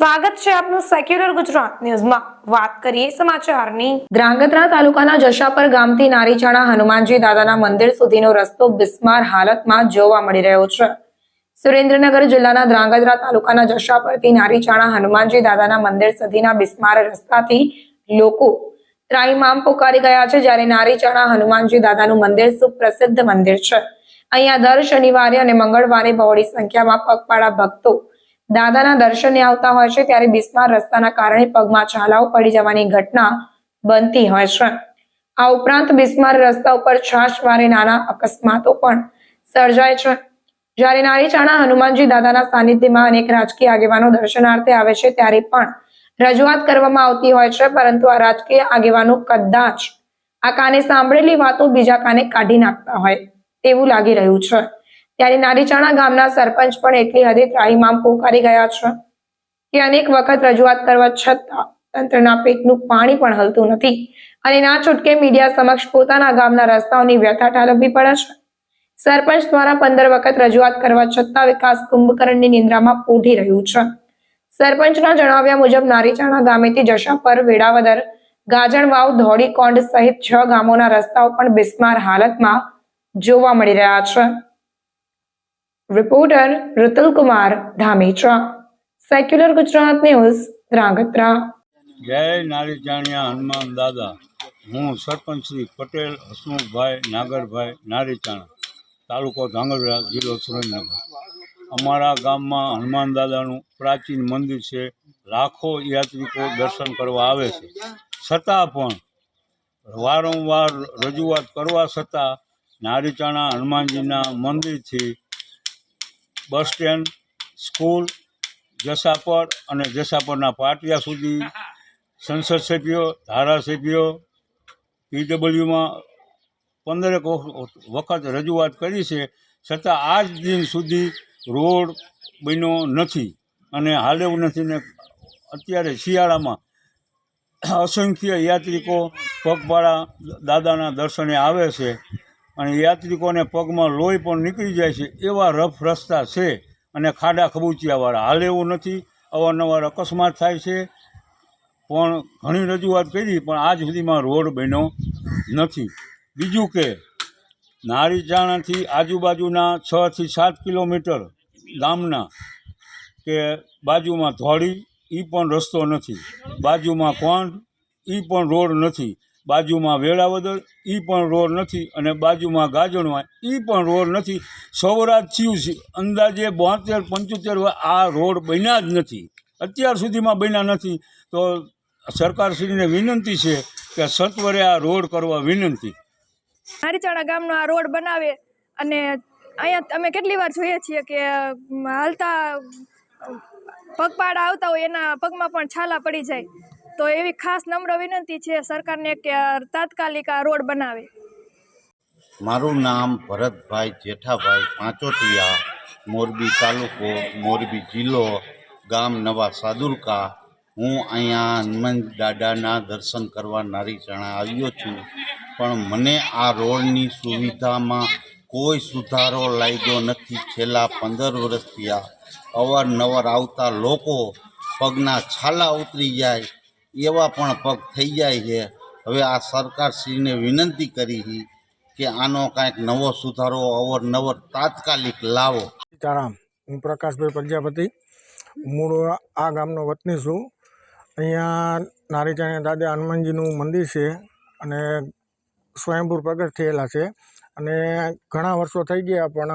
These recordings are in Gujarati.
સ્વાગત છે આપનું સેક્યુલર ગુજરાત ન્યૂઝમાં. વાત કરીએ સમાચારની. ધ્રાંગધ્રા તાલુકાના જશાપર ગામથી નારીચાણા હનુમાનજી દાદાના મંદિર સુધીનો રસ્તો બિસ્માર હાલતમાં જોવા મળી રહ્યો છે. સુરેન્દ્રનગર જિલ્લાના ધ્રાંગધ્રા તાલુકાના જશાપરથી નારીચાણા હનુમાનજી દાદાના મંદિર સુધીના બિસ્માર રસ્તાથી લોકો ત્રાઈમામ પોકારી ગયા છે જ્યારે નારીચાણા હનુમાનજી દાદાનું મંદિર સુપ્રસિદ્ધ મંદિર છે. અહીંયા દર શનિવારે અને મંગળવારે બહોળી સંખ્યામાં પગપાળા ભક્તો દાદાના દર્શને આવતા હોય છે ત્યારે બિસ્માર રસ્તાના કારણે પગમાં છાલાઓ પડી જવાની ઘટના બનતી હોય છે. આ ઉપરાંત બિસ્માર રસ્તા ઉપર છાશ મારે નાના અકસ્માતો પણ સર્જાય છે. જ્યારે નારીચાણા હનુમાનજી દાદાના સાનિધ્યમાં અનેક રાજકીય આગેવાનો દર્શનાર્થે આવે છે ત્યારે પણ રજૂઆત કરવામાં આવતી હોય છે, પરંતુ આ રાજકીય આગેવાનો કદાચ આ કાને સાંભળેલી વાતો બીજા કાને કાઢી નાખતા હોય તેવું લાગી રહ્યું છે. ત્યારે નારીચાણા ગામના સરપંચ પણ એટલી હદે ત્રાહીમામ પોકારી ગયા છે કે અનેક વખત રજૂઆત કરવા છતાં તંત્રના પેટનું પાણી પણ હલતું નથી અને ના છૂટકે મીડિયા સમક્ષ પોતાના ગામના રસ્તાઓની વ્યથા ઠાલવવી પડે છે. સરપંચ દ્વારા પંદર વખત રજૂઆત કરવા છતાં વિકાસ કુંભકરણની નિંદ્રામાં પોઢી રહ્યું છે. સરપંચના જણાવ્યા મુજબ નારીચાણા ગામેથી જશાપર, વેડાવદર, ગાજણવાવ, ધોળીકોંડ સહિત છ ગામોના રસ્તાઓ પણ બિસ્માર હાલતમાં જોવા મળી રહ્યા છે. Reporter Rutul Kumar Dhamecha secular Gujarat news Dhrangadhra જય નારી જાણ્યા હનુમાન દાદા. હું સરપંચ શ્રી પટેલ હસમુખભાઈ નાગરભાઈ નારીચાણા તાલુકો ધાંગધ્રા જિલ્લો સુરેન્દ્રનગર. અમારા ગામમાં હનુમાન દાદાનું પ્રાચીન મંદિર છે. લાખો યાત્રિકો દર્શન કરવા આવે છે. છતાં પણ વારંવાર રજૂઆત કરવા છતાં નારીચાણા હનુમાનજીના મંદિરથી બસ સ્ટેન્ડ, સ્કૂલ, જસાપર અને જસાપરના પાટિયા સુધી સંસદ સભ્યો, ધારાસભ્યો, પીડબ્લ્યુમાં પંદરેક વખ- વખત રજૂઆત કરી છે, છતાં આજ દિન સુધી રોડ બન્યો નથી અને હાલ નથી ને અત્યારે શિયાળામાં અસંખ્ય યાત્રિકો પગપાળા દાદાના દર્શને આવે છે. અને યાત્રિકોને પગમાં લોહી પણ નીકળી જાય છે, એવા રફ રસ્તા છે અને ખાડા ખબૂચિયાવાળા. હાલ એવું નથી, અવારનવાર અકસ્માત થાય છે, પણ ઘણી રજૂઆત કરી, પણ આજ સુધીમાં રોડ બન્યો નથી. બીજું કે નારીચાણાથી આજુબાજુના છ થી સાત કિલોમીટર ગામના કે બાજુમાં ધોળી એ પણ રસ્તો નથી. બાજુમાં કોંડ એ પણ રોડ નથી. બાજુમાં વેળાવદર એ પણ રોડ નથી અને બાજુમાં ગાજણવા એ પણ રોડ નથી. થયું છે, અંદાજે બોતેર, પંચોતેર આ રોડ બન્યા જ નથી. અત્યાર સુધીમાં બન્યા નથી. તો સરકારશ્રીને વિનંતી છે કે સત્વરે આ રોડ કરવા વિનંતી. હરિચાણા ગામનો આ રોડ બનાવે અને અહીંયા અમે કેટલી વાર જોઈએ છીએ કે હાલતા પગપાળા આવતા હોય એના પગમાં પણ છાલા પડી જાય. તો એવી ખાસ નમ્ર વિનંતી છે સરકારને કે તાત્કાલિક આ રોડ બનાવે. મારું નામ ભરતભાઈ જેઠાભાઈ પાંચોટિયા, મોરબી તાલુકો, મોરબી જિલ્લો, ગામ નવા સાદુરકા. હું અહીંયા હનુમાન દાદાના દર્શન કરવા નારીચણા આવ્યો છું. પણ મને આ રોડની સુવિધામાં કોઈ સુધારો લાગ્યો નથી. છેલ્લા પંદર વર્ષથી આ અવારનવાર આવતા લોકો પગના છાલા ઉતરી જાય. એવા પણ પગ થઈ જાય છે. હવે આ સરકારશ્રીને વિનંતી કરી છે કે આનો કાંઈક નવો સુધારો, અવરનવર તાત્કાલિક લાવો. સીતારામ, હું પ્રકાશભાઈ પ્રજાપતિ, મૂળ આ ગામનો વતની છું. અહીંયા નારીચાણા દાદા હનુમાનજીનું મંદિર છે અને સ્વયંભૂર પ્રગટ થયેલા છે અને ઘણા વર્ષો થઈ ગયા પણ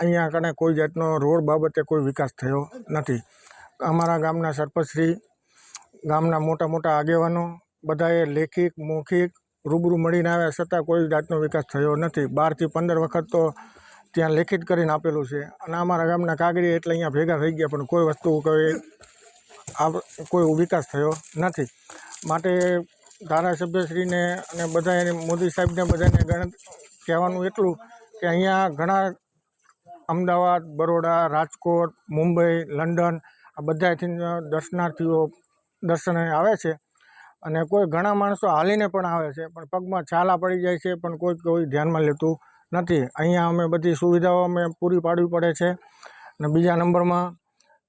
અહીંયા કને કોઈ જાતનો રોડ બાબતે કોઈ વિકાસ થયો નથી. અમારા ગામના સરપંચશ્રી ગામના મોટા મોટા આગેવાનો, બધાએ લેખિત મૌખિક રૂબરૂ મળીને આવ્યા છતાં કોઈ જાતનો વિકાસ થયો નથી. બારથી પંદર વખત તો ત્યાં લેખિત કરીને આપેલું છે. અને અમારા ગામના કાગડી એટલે અહીંયા ભેગા થઈ ગયા, પણ કોઈ વસ્તુ કોઈ આ કોઈ વિકાસ થયો નથી. માટે ધારાસભ્યશ્રીને અને બધાને મોદી સાહેબને બધાને ગણ, કહેવાનું એટલું કે અહીંયા ઘણા અમદાવાદ, બરોડા, રાજકોટ, મુંબઈ, લંડન આ બધાથી દર્શનાર્થીઓ દર્શને આવે છે અને કોઈ ઘણા માણસો હાલીને પણ આવે છે, પણ પગમાં છાલા પડી જાય છે, પણ કોઈ કોઈ ધ્યાનમાં લેતું નથી. અહીંયા અમે બધી સુવિધાઓ અમે પૂરી પાડવી પડે છે. અને બીજા નંબરમાં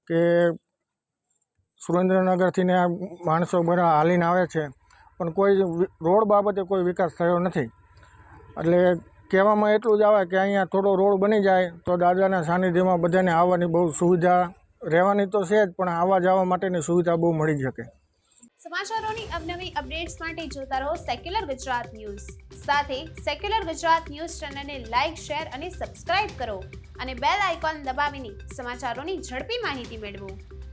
કે સુરેન્દ્રનગરથી ને માણસો બધા હાલીને આવે છે, પણ કોઈ રોડ બાબતે કોઈ વિકાસ થયો નથી. એટલે કહેવામાં એટલું જ આવે કે અહીંયા થોડો રોડ બની જાય તો દાદાના સાનિધ્યમાં બધાને આવવાની બહુ સુવિધા રહેવાની તો છે જ, પણ આવવા જવા માટેની સુવિધા બહુ મળી શકે. સમાચારોની અવનવી અપડેટ્સ માટે જોતા રહો સેક્યુલર ગુજરાત ન્યૂઝ સાથે સેક્યુલર ગુજરાત ન્યૂઝ ચેનલને લાઇક શેર અને સબસ્ક્રાઇબ કરો અને બેલ આઇકોન દબાવીને સમાચારોની ઝડપી માહિતી મેળવો.